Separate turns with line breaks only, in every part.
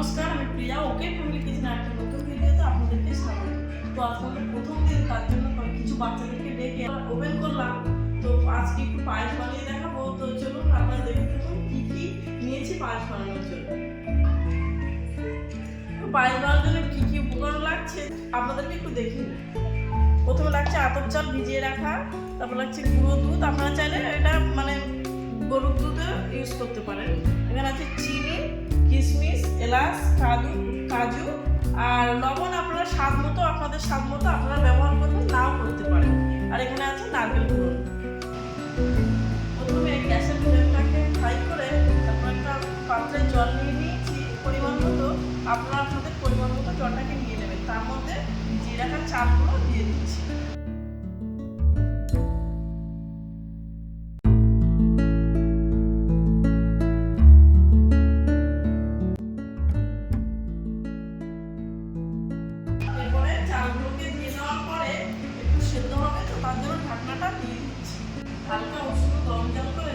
নমস্কার, আমি প্রিয়া, ওকে family kitchen একটা নতুন ভিডিওতে আপনাদেরকে স্বাগত। তো আজকে প্রথম দিন, তার জন্য কিছু বাচ্চাদেরকে ডেকে ওপেন করলাম। তো আজকে একটু পায়েস বানিয়ে দেখাবো। তো চলুন, আপনারা দেখে থাকুন কি কি নিয়েছি পায়েস বানানোর জন্য। পায়েস বানানোর জন্য কি কি উপকরণ লাগছে, আপনাদেরকে একটু দেখে নিই। প্রথমে লাগছে আতপ চাল ভিজিয়ে রাখা, তারপর লাগছে গুঁড়ো দুধ। আপনারা চাইলে এটা মানে গরুর দুধও ইউজ করতে পারেন। এখানে আছে চিনি কিশমিশ এলাচ কাজু কাজু, আর লবণ আপনারা স্বাদ মতো, আপনাদের স্বাদ মতো আপনারা ব্যবহার করবেন, নাও করতে পারেন। আর এখানে আছে নারকেল গুঁড়ো প্রথমে গ্যাসের ফ্লেমটাকে হাই করে তারপর একটা পাত্রে জল নিয়ে নিয়েছি, পরিমাণ মতো, আপনারা আপনাদের পরিমাণ মতো জলটাকে নিয়ে নেবেন। তার মধ্যে রাখা চালগুলো দিয়ে দিচ্ছি। তার জন্য ঢাকনাটা দিয়ে দিচ্ছি। হালকা উষ্ণ গরম জল করে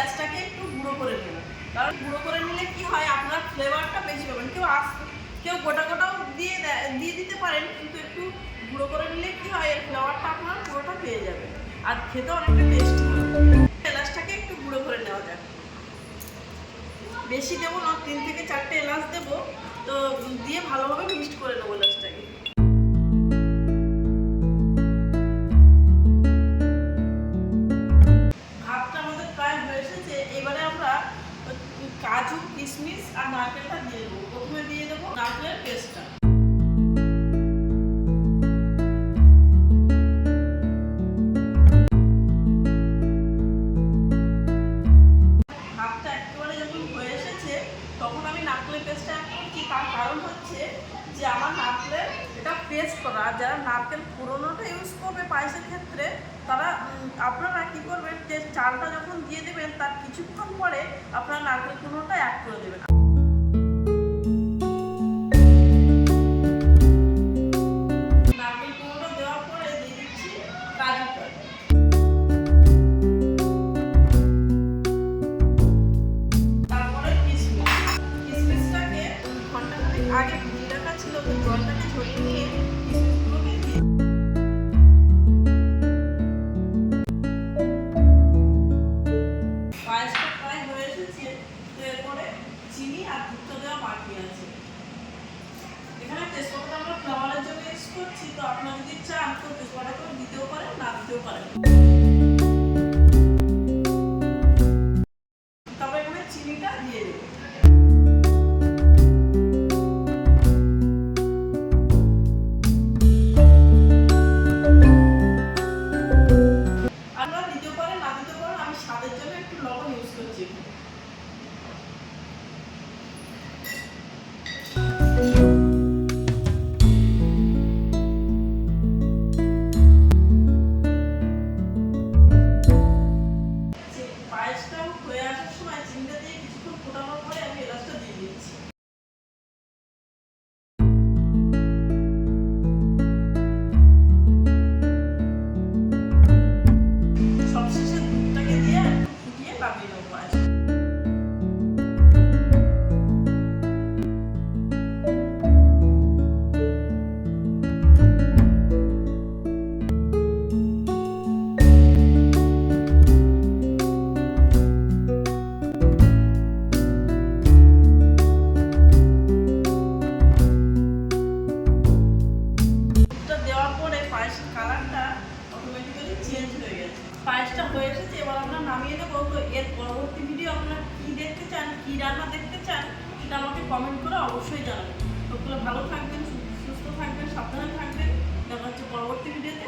এলাচটাকে একটু গুঁড়ো করে নেবেন কারণ গুঁড়ো করে নিলে কি হয়, আপনার ফ্লেভারটা বেশি পাবেন। কেউ আস কেউ গোটা গোটাও দিয়ে দেয়- দিতে পারেন, কিন্তু একটু গুঁড়ো করে নিলে কি হয়, এর ফ্লেভারটা আপনার পুরোটা পেয়ে যাবে। আর খেতে অনেকটা টেস্টি এলাচটাকে একটু গুঁড়ো করে নেওয়া যাক। বেশি দেবো না, তিন থেকে চারটে এলাচ দেবো। তো দিয়ে ভালোভাবে মিক্সড করে কাজু কিশমিশ আর নারকেলটা দিয়ে দেবো। প্রথমে দিয়ে দেবো নারকেলের পেস্টটা। তখন আমি নারকেলের পেস্টটা তার কারণ? হচ্ছে যে আমার এটা পেস্ট করা, আর যারা নারকেল পুরোনোটা ইউজ করবে ক্ষেত্রে, তারা আপনারা কী করবেন, যে চালটা যখন দিয়ে দেবেন, তার কিছুক্ষণ পরে আপনার নারকেল পুরোনোটা অ্যাড করে দেবেন। ঘন্টাখানেক আগে ভিজিয়ে রাখা ছিল জলটাকে ঝরিয়ে নিয়ে দিয়ে করছি কি রান্না দেখতে চান, সেটা আমাকে কমেন্ট করে অবশ্যই জানাবেন। সকলে ভালো থাকবেন, সুস্থ থাকবেন, সাবধানে থাকবেন। দেখা হচ্ছে পরবর্তী ভিডিওতে